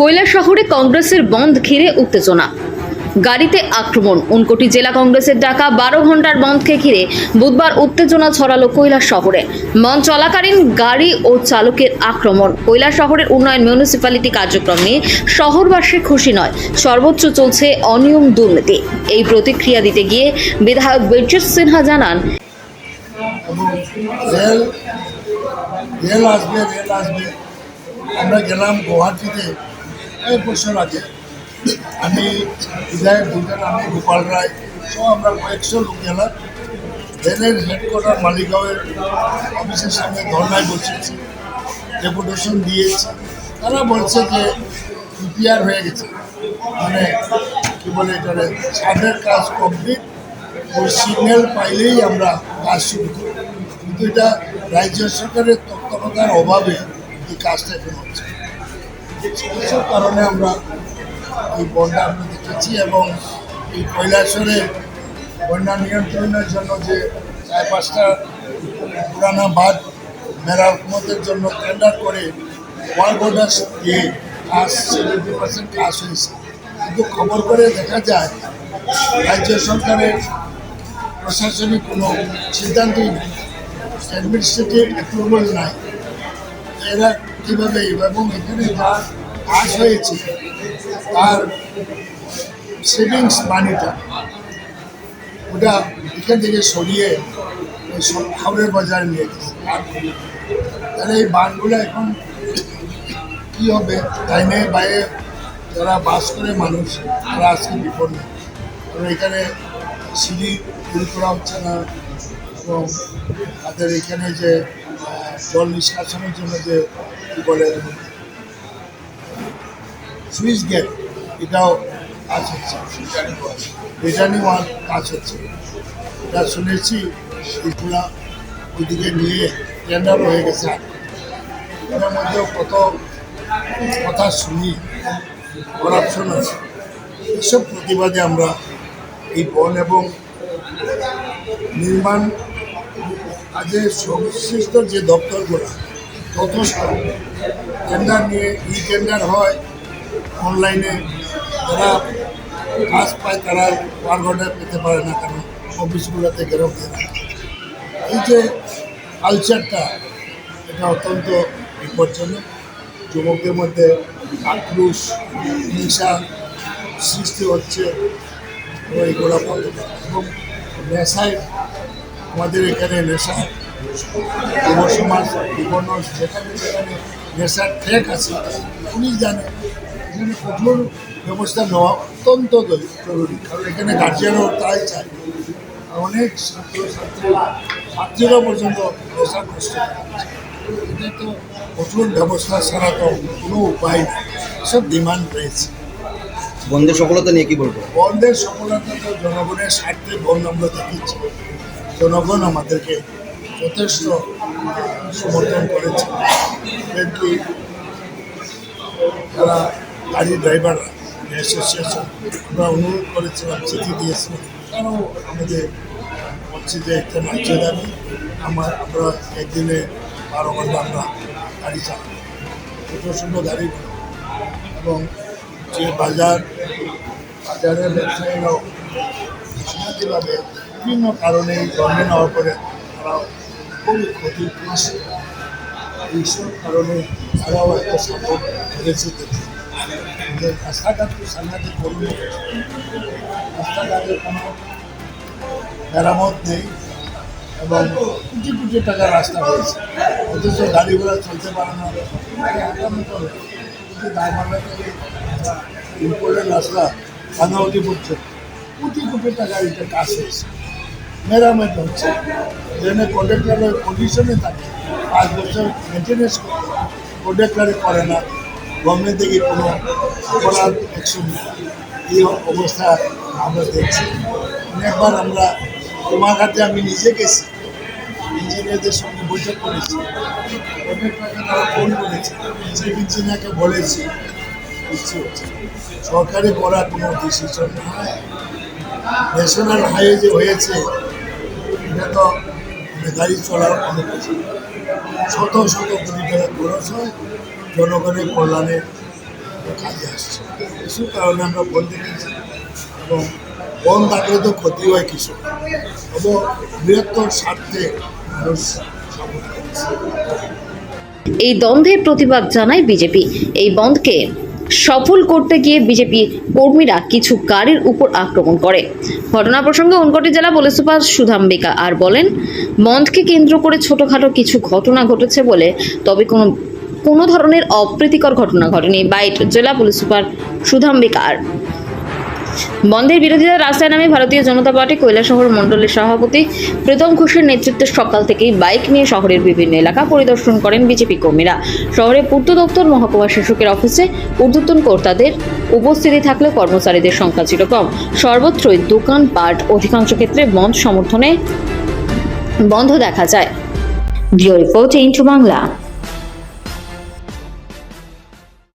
কৈলা শহরে কংগ্রেসের বন্ধ ঘিরে উত্তেজনা। গাড়িতে আক্রমণ, উনকোটি জেলা কংগ্রেসের ডাকা বারো ঘণ্টার বন্ধকে ঘিরে বুধবার উত্তেজনা ছড়ালো কৈলাস শহরে। মন চলাকালীন গাড়ি ও চালকের আক্রমণ, কৈলাস শহরের উন্নয়ন মিউনিসিপ্যালিটি কার্যক্রম নিয়ে শহরবাসী খুশি নয়। সর্বোচ্চ চলছে অনিয়ম দুর্নীতি। এই প্রতিক্রিয়া দিতে গিয়ে বিধায়ক বৈদ্যুৎ সিনহা জানান আমরা গেলাম গুয়াহাটিতে। এক বছর আগে আমি বিধায়ক দুজন আমি গোপাল রায়, সব আমরা কয়েকশো লোক গেলাম। রেলের হেডকোয়ার্টার মালিগাঁওয়ের অফিসের সামনে ধর্নায় বসেছি ডেপুটেশন দিয়েছি। তারা বলছে যে প্রিপেয়ার হয়ে গেছে। মানে কি বলে এটা ছাদের কাজ কমপ্লিট ওই সিগন্যাল পাইলেই আমরা কাজ শুরু করি কিন্তু এটা রাজ্য সরকারের তৎপরতার অভাবে এই কাজটা এখন হচ্ছে সেসব কারণে আমরা এই বনটা আমরা দেখেছি এবং এই কৈলাসরে বন্যা নিয়ন্ত্রণের জন্য যে চার পাঁচটা পুরানা বাঁধ মেরামতের জন্য টেন্ডার করে ওয়াল বোর্ডার্স দিয়ে কাজ সেভেন্টি পার্সেন্ট কাজ হয়েছে। কিন্তু খবর করে দেখা যায়, রাজ্য সরকারের প্রশাসনিক কোনো সিদ্ধান্তই নেই। অ্যাডমিনিস্ট্রেটিভ অ্যাপ্রুভাল নাই। এরা কীভাবে এবং এখানে যা কাজ হয়েছে, তার সেভিংস মানিটা ওটা এখান থেকে সরিয়ে হাওড়ের বাজারে নিয়ে গেছে। তাহলে এই বানগুলো এখন কী হবে? ডাইনে বাইরে যারা বাস করে মানুষ, তারা আজকে বিপন্ন কারণ এখানে সিঁড়ি তৈরি করা হচ্ছে না, এবং তাদের এখানে যে জল নিষ্কাশনের জন্য যে, কী বলে, সুইচ গেট, এটাও কাজ হচ্ছে রিটার্নিং ওয়াল কাজ হচ্ছে। এটা শুনেছি এগুলা ওইদিকে নিয়ে টেন্ডার হয়ে গেছে। এটার মধ্যেও কত কথা শুনি করাপশন আছে। এসব প্রতিবাদে আমরা এই বন এবং নির্মাণ কাজে সংশ্লিষ্ট যে দপ্তরগুলো যথেষ্ট টেন্ডার নিয়ে ই টেন্ডার হয় অনলাইনে যারা কাজ পায়, তারা ওয়ার ঘন্টায় পেতে পারে না, কারণ অফিসগুলোতে গেরো দিয়ে এই যে কালচারটা এটা অত্যন্ত বিপজ্জনক। যুবকদের মধ্যে আক্রোশ, হিংসা সৃষ্টি হচ্ছে এগুলো বন্ধ এবং নেশায় আমাদের এখানে নেশা যুব সমাজ বিভিন্ন যেখানে যেখানে নেশার ট্র্যাক আছে উনি জানে এখানে কঠোর ব্যবস্থা নেওয়া অত্যন্ত জরুরি কারণ এখানে গার্জিয়ানও তাই চায়। অনেক ছাত্রছাত্রী ছাত্রীরা পর্যন্ত হয়ে যাচ্ছে। এটা তো কঠোর ব্যবস্থা ছাড়া তো কোনো উপায় নেই। সব ডিমান্ড রয়েছে। বন্ধের সফলতা নিয়ে কি বলব? বন্ধের সফলতা তো জনগণের স্বার্থে বন্ধ আমরা দেখিয়েছি। জনগণ আমাদেরকে যথেষ্ট সমর্থন করেছে। এমনকি তারা গাড়ি ড্রাইভাররা অ্যাসোসিয়েশন আমরা অনুরোধ করেছিলাম, চিঠি দিয়েছিলাম, তারাও আমাদের বলছি যে একটা ন্যায্য দাবি আমার, আমরা একদিনে বারো ঘণ্টা আমরা গাড়ি চালাবো। ছোটো গাড়ি এবং যে বাজার, বাজারের ব্যবসায়ীরাও সামাজিকভাবে বিভিন্ন কারণে জন্মে নেওয়ার পরে তারা খুবই ক্ষতিগ্রস্ত। এইসব কারণে তারাও একটা করেছে দেখি। রাস্তাঘাট তো সাংঘাতিক করুন রাস্তাঘাটে কোনো মেরামত নেই এবং কোটি কোটি টাকার রাস্তা হয়েছে অথচ গাড়ি ঘোড়া চলতে পারে না। কিন্তু ইম্পোর্টেন্ট রাস্তা ভাঙাউটি পড়ছে কোটি কোটি টাকার এটা কাজ হয়েছে। মেরামত হচ্ছে। ট্রেনে কন্ডাক্টারের পজিশনে থাকে, পাঁচ বছর মেনটেনেন্স করতে কন্ডাক্টারে করে না গভর্নমেন্ট থেকে কোনো অপরাধ অ্যাকশন এই অবস্থা আমরা দেখছি। অনেকবার আমরা তোমাঘাটে আমি নিজে গেছি ইঞ্জিনিয়ারদের সঙ্গে বৈঠক করেছি। তারা ফোন করেছে চিফ ইঞ্জিনিয়ারকে বলেছি, কিছু হচ্ছে সরকারি করা কোনো ডিসিশন নয় ন্যাশনাল হাইওয়ে যে হয়েছে এটা মানে গাড়ি চলার অনেক। শত শত কোটি টাকা খরচ হয়, জনগণের কল্যাণে কাজে আসছে। কিছু কারণে আমরা বন্ধ রেখেছি এবং বন্ধ থাকলে তো ক্ষতি হয় কিছু তবু বৃহত্তর স্বার্থে মানুষ এই দ্বন্দ্বের প্রতিবাদ জানায় বিজেপি। এই বন্ধকে সফল করতে গিয়ে বিজেপি কর্মীরা কিছু গাড়ির উপর আক্রমণ করে। ঘটনা প্রসঙ্গে উনকোটি জেলা পুলিশ সুপার সুধাম্বিকা আর বলেন বন্ধকে কেন্দ্র করে ছোটখাটো কিছু ঘটনা ঘটেছে বলে তবে কোনো কোনো ধরনের অপ্রীতিকর ঘটনা ঘটেনি। বাইট জেলা পুলিশ সুপার সুধাম্বিকার বন্ধের বিরোধীরা রাস্তায় নামে ভারতীয় জনতা পার্টি কৈলাসহর মণ্ডলের সভাপতি প্রীতম ঘোষের নেতৃত্বে সকাল থেকেই বাইক নিয়ে শহরের বিভিন্ন এলাকা পরিদর্শন করেন বিজেপি কর্মীরা। শহরে পূর্ত দপ্তর মহকুমা শাসকের অফিসে ঊর্ধ্বতন কর্তাদের উপস্থিতি থাকলে কর্মচারীদের সংখ্যা ছিল কম। সর্বত্রই দোকানপাট অধিকাংশ ক্ষেত্রে বন্ধ সমর্থনে বন্ধ দেখা যায়। Report into Bangla.